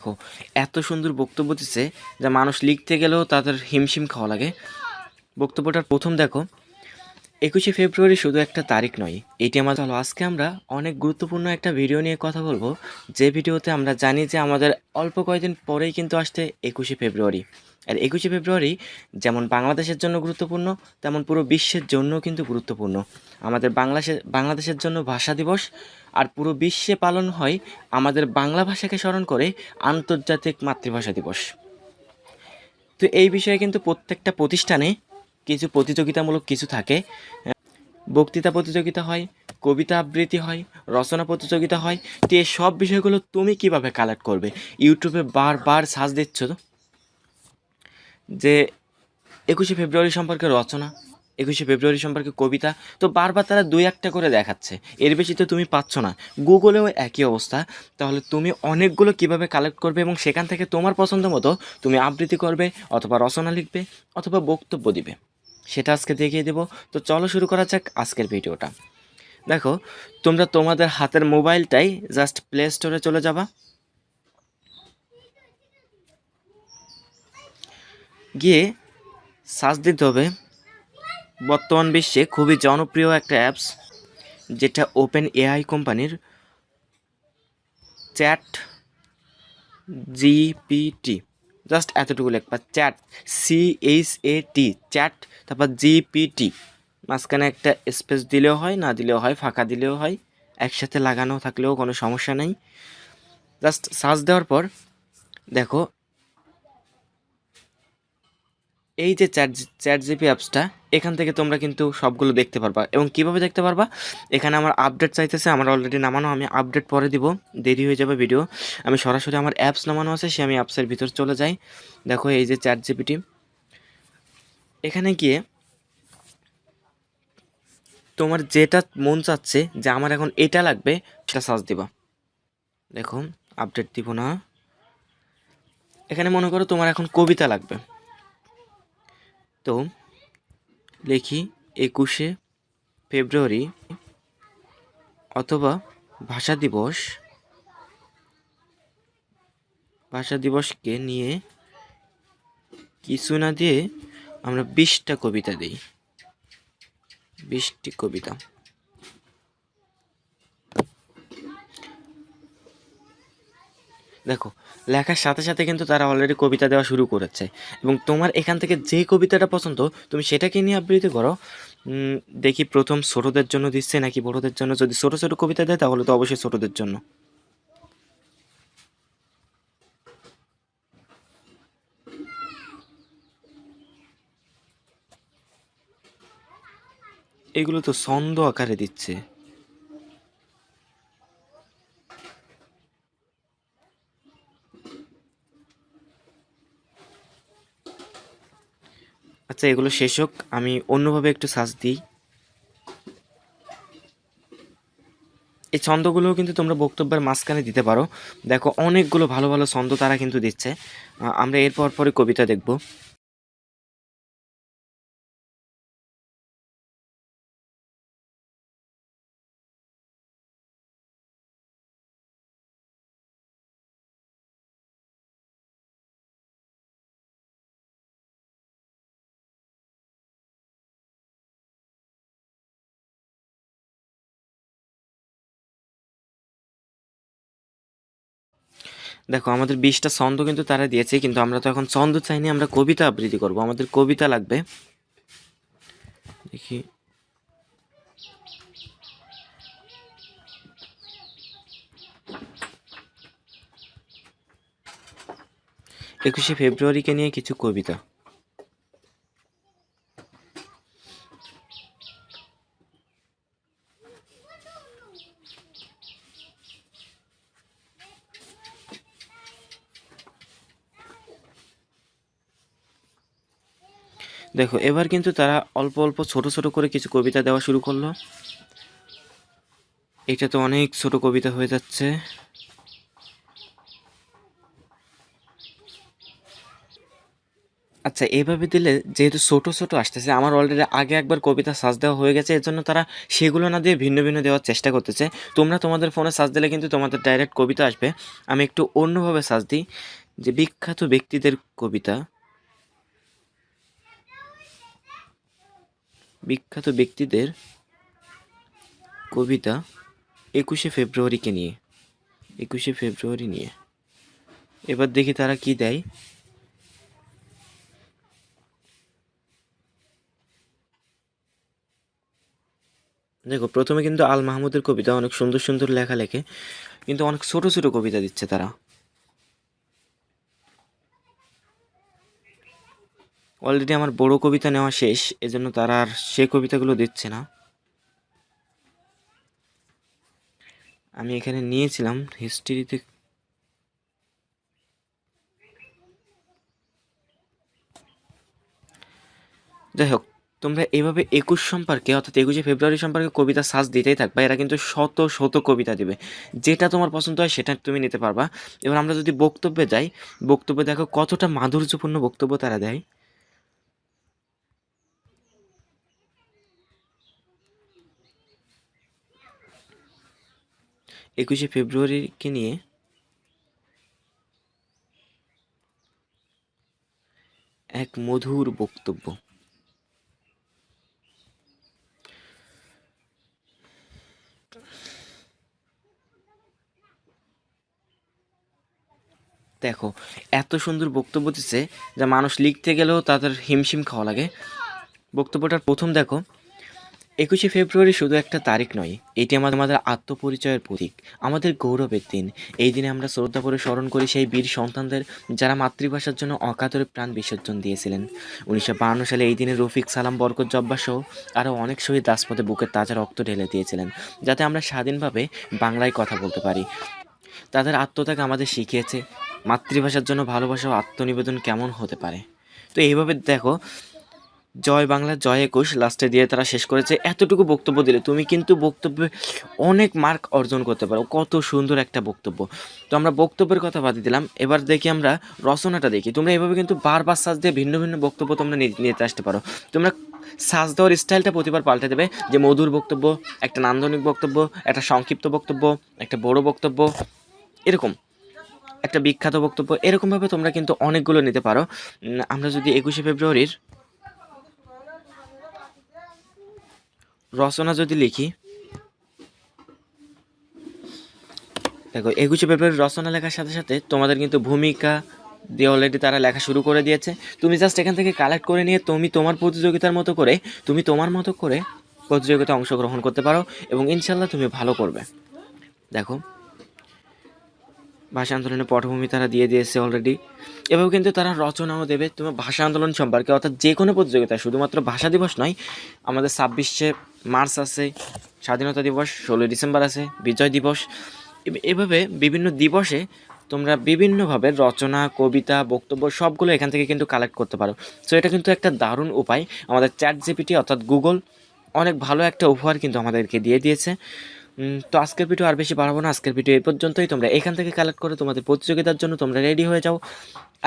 দেখো, এত সুন্দর বক্তব্য দিচ্ছে যা মানুষ লিখতে গেলেও তাদের হিমশিম খাওয়া লাগে। বক্তব্যটার প্রথম দেখো, একুশে ফেব্রুয়ারি শুধু একটা তারিখ নয়, এটি আমার চলো। আজকে আমরা অনেক গুরুত্বপূর্ণ একটা ভিডিও নিয়ে কথা বলব। যে ভিডিওতে আমরা জানি যে আমাদের অল্প কয়েকদিন পরেই কিন্তু আসছে একুশে ফেব্রুয়ারি। আর একুশে ফেব্রুয়ারি যেমন বাংলাদেশের জন্য গুরুত্বপূর্ণ, তেমন পুরো বিশ্বের জন্য কিন্তু গুরুত্বপূর্ণ। আমাদের বাংলাদেশের বাংলাদেশের জন্য ভাষা দিবস আর পুরো বিশ্বে পালন হয় আমাদের বাংলা ভাষাকে স্মরণ করে আন্তর্জাতিক মাতৃভাষা দিবস। তো এই বিষয়ে কিন্তু প্রত্যেকটা প্রতিষ্ঠানে কিছু প্রতিযোগিতামূলক কিছু থাকে। বক্তৃতা প্রতিযোগিতা হয়, কবিতা আবৃত্তি হয়, রচনা প্রতিযোগিতা হয়। তো এই সব বিষয়গুলো তুমি কীভাবে কালেক্ট করবে? ইউটিউবে বারবার সার্চ দিচ্ছ তো? যে একুশে ফেব্রুয়ারি সম্পর্কে রচনা একুশে ফেব্রুয়ারি সম্পর্কে কবিতা, তো বারবার তারা দুই একটা করে দেখাচ্ছে। এর বেশি তো তুমি পাচ্ছ না। গুগলেও একই অবস্থা। তাহলে তুমি অনেকগুলো কীভাবে কালেক্ট করবে এবং সেখান থেকে তোমার পছন্দ মতো তুমি আবৃত্তি করবে অথবা রচনা লিখবে অথবা বক্তব্য দিবে। সেটা আজকে দেখিয়ে দেবো। তো চলো শুরু করা যাক আজকের ভিডিওটা। দেখো, তোমরা তোমাদের হাতের মোবাইলটাই জাস্ট প্লে স্টোরে চলে যাবা। গিয়ে সার্চ দিতে হবে বর্তমান বিশ্বে খুবই জনপ্রিয় একটা অ্যাপস, যেটা ওপেন এআই কোম্পানির চ্যাট জিপিটি। জাস্ট এতটুকু লিখবা, chat C H A T chat, তারপর জিপিটি। মাঝখানে একটা স্পেস দিলেও হয়, না দিলেও হয়, ফাঁকা দিলেও হয়, একসাথে লাগানো থাকলেও কোনো সমস্যা নেই। জাস্ট সার্চ দেওয়ার পর দেখো এই যে চ্যাট চ্যাট জিপি অ্যাপসটা এখান থেকে তোমরা কিন্তু সবগুলো দেখতে পারবা। এবং কীভাবে দেখতে পারবা? এখানে আমার আপডেট চাইতেছে, আমার অলরেডি নামানো, আমি আপডেট পরে দিব, দেরি হয়ে যাবে ভিডিও আমি সরাসরি আমার অ্যাপস নামানো আছে, সে আমি অ্যাপসের ভিতর চলে যাই। দেখো এই যে চ্যাট জিপিটি এখানে গিয়ে তোমার যেটা মন চাচ্ছে, যে আমার এখন এটা লাগবে, সেটা সার্চ দিবা। দেখো আপডেট দিব না। এখানে মনে করো তোমার এখন কবিতা লাগবে। তো লিখি একুশে ফেব্রুয়ারি অথবা ভাষা দিবস। ভাষা দিবসকে নিয়ে কিছু না দিয়ে আমরা বিশটা কবিতা দিই। বিশটি কবিতা। দেখো, লেখার সাথে সাথে কিন্তু তারা অলরেডি কবিতা দেওয়া শুরু করেছে। এবং তোমার এখান থেকে যে কবিতাটা পছন্দ, তুমি সেটাকে নিয়ে আবৃত্তি করো। দেখি প্রথম ছোটদের জন্য দিচ্ছে নাকি বড়দের জন্য? যদি ছোট ছোট কবিতা দেয়, তাহলে তো অবশ্যই ছোটদের জন্য। এগুলো তো ছন্দ আকারে দিচ্ছে। আচ্ছা এগুলো শেষ হোক। আমি অন্যভাবে একটু সার্চ দিই। এই ছন্দগুলোও কিন্তু তোমরা বক্তব্যের মাঝখানে দিতে পারো। দেখো, অনেকগুলো ভালো ভালো ছন্দ তারা কিন্তু দিচ্ছে। আমরা এরপর পরে কবিতা দেখব। দেখো, আমাদের বিশটা ছন্দ কিন্তু তারা দিয়েছে, কিন্তু আমরা তো এখন ছন্দ চাইনি, আমরা কবিতা আবৃত্তি করব। আমাদের কবিতা লাগবে। দেখি। একুশে ফেব্রুয়ারিকে নিয়ে কিছু কবিতা। দেখো, এবার কিন্তু তারা অল্প অল্প ছোট ছোট করে কিছু কবিতা দেওয়া শুরু করল। এটা তো অনেক ছোট কবিতা হয়ে যাচ্ছে। আচ্ছা এভাবে দিলে যেহেতু ছোট ছোট আসতেছে, আমার অলরেডি আগে একবার কবিতা সাজ দেওয়া হয়ে গেছে, এর জন্য তারা সেগুলো না দিয়ে ভিন্ন ভিন্ন দেওয়ার চেষ্টা করতেছে। তোমরা তোমাদের ফোনে সাজ দিলে কিন্তু তোমাদের ডাইরেক্ট কবিতা আসবে। আমি একটু অন্যভাবে সাজ দিই, যে বিখ্যাত ব্যক্তিদের কবিতা। বিখ্যাত ব্যক্তিদের কবিতা একুশে ফেব্রুয়ারিকে নিয়ে, একুশে ফেব্রুয়ারি নিয়ে। এবার দেখি তারা কি দেয়। দেখো, প্রথমে কিন্তু আল মাহমুদের কবিতা অনেক সুন্দর সুন্দর লেখা লেখে কিন্তু অনেক ছোট ছোট কবিতা দিচ্ছে তারা। অলরেডি আমার বড় কবিতা নেওয়া শেষ, এজন্য তারা আর সে কবিতাগুলো দিচ্ছে না। আমি এখানে নিয়েছিলাম হিস্ট্রিতে যাই হোক, তোমরা এভাবে একুশ সম্পর্কে, অর্থাৎ একুশে ফেব্রুয়ারি সম্পর্কে কবিতা সাজ দিতেই থাকবা, এরা কিন্তু শত শত কবিতা দিবে। যেটা তোমার পছন্দ হয় সেটা তুমি নিতে পারবা। এবার আমরা যদি বক্তব্যে যাই, বক্তব্যে দেখো কতটা মাধুর্যপূর্ণ বক্তব্য তারা দেয়। একুশে ফেব্রুয়ারিকে নিয়ে এক মধুর বক্তব্য। দেখো, এত সুন্দর বক্তব্য দিচ্ছে যা মানুষ লিখতে গেলেও তাদের হিমশিম খাওয়া লাগে। বক্তব্যটার প্রথম দেখো একুশে ফেব্রুয়ারি শুধু একটা তারিখ নয়, এটি আমাদের আমাদের আত্মপরিচয়ের প্রতীক, আমাদের গৌরবের দিন। এই দিনে আমরা শ্রদ্ধা করে স্মরণ করি সেই বীর সন্তানদের যারা মাতৃভাষার জন্য অকাতরে প্রাণ বিসর্জন দিয়েছিলেন। উনিশশো সালে এই দিনে রফিক সালাম, বরকত জব্বা সহ আরও অনেক শহীদ রাজপথে বুকের তাজা রক্ত ঢেলে দিয়েছিলেন, যাতে আমরা স্বাধীনভাবে বাংলায় কথা বলতে পারি। তাদের আত্মত্যাগ আমাদের শিখিয়েছে, মাতৃভাষার জন্য ভালোবাসা ও আত্মনিবেদন কেমন হতে পারে? তো এইভাবে দেখো জয় বাংলা, জয় একুশ লাস্টে দিয়ে তারা শেষ করেছে। এতটুকু বক্তব্য দিলে তুমি কিন্তু বক্তব্যে অনেক মার্ক অর্জন করতে পারো। কত সুন্দর একটা বক্তব্য। তো আমরা বক্তব্যের কথা বাদ দিলাম। এবার দেখি আমরা রচনাটা দেখি। তোমরা এভাবে কিন্তু বারবার সাজ দিয়ে ভিন্ন ভিন্ন বক্তব্য তোমরা নিতে আসতে পারো। তোমরা সাজ দেওয়ার স্টাইলটা প্রতিবার পাল্টে দেবে। যে মধুর বক্তব্য, একটা নান্দনিক বক্তব্য, একটা সংক্ষিপ্ত বক্তব্য, একটা বড় বক্তব্য, এরকম। একটা বিখ্যাত বক্তব্য। এরকমভাবে তোমরা কিন্তু অনেকগুলো নিতে পারো। আমরা যদি একুশে ফেব্রুয়ারির রচনা যদি লিখি, দেখো, একুশে পেপারের রচনা লেখার সাথে সাথে তোমাদের কিন্তু ভূমিকা দিয়ে অলরেডি তারা লেখা শুরু করে দিয়েছে। তুমি জাস্ট এখান থেকে কালেক্ট করে নিয়ে তুমি তোমার প্রতিযোগিতার মতো করে, তুমি তোমার মতো করে প্রতিযোগিতায় অংশগ্রহণ করতে পারো এবং ইনশাল্লাহ তুমি ভালো করবে। দেখো ভাষা আন্দোলনের পটভূমি তারা দিয়ে দিয়েছে অলরেডি এভাবে কিন্তু তারা রচনাও দেবে তোমার ভাষা আন্দোলন সম্পর্কে, অর্থাৎ যে কোনো প্রতিযোগিতায় শুধুমাত্র ভাষা দিবস নয়, আমাদের ছাব্বিশে মার্চ আছে, স্বাধীনতা দিবস, ষোলোই ডিসেম্বর আছে, বিজয় দিবস। এভাবে বিভিন্ন দিবসে তোমরা বিভিন্নভাবে রচনা, কবিতা, বক্তব্য সবগুলো এখান থেকে কিন্তু কালেক্ট করতে পারো। সো এটা কিন্তু একটা দারুণ উপায়। আমাদের চ্যাট জিপিটি অর্থাৎ গুগল অনেক ভালো একটা উপহার কিন্তু আমাদেরকে দিয়ে দিয়েছে। তো আজকের ভিডিও আর বেশি বাড়াবো না। আজকের ভিডিও এই পর্যন্তই। তোমরা এখান থেকে কালেক্ট করে তোমাদের প্রতিযোগিতার জন্য তোমরা রেডি হয়ে যাও।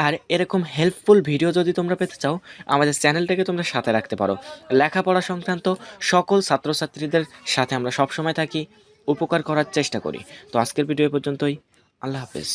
আর এরকম হেল্পফুল ভিডিও যদি তোমরা পেতে চাও, আমাদের চ্যানেলটাকে তোমরা সাথে রাখতে পারো। লেখাপড়া সংক্রান্ত সকল ছাত্রছাত্রীদের সাথে আমরা সবসময় থাকি, উপকার করার চেষ্টা করি। তো আজকের ভিডিও পর্যন্তই। আল্লাহ হাফেজ।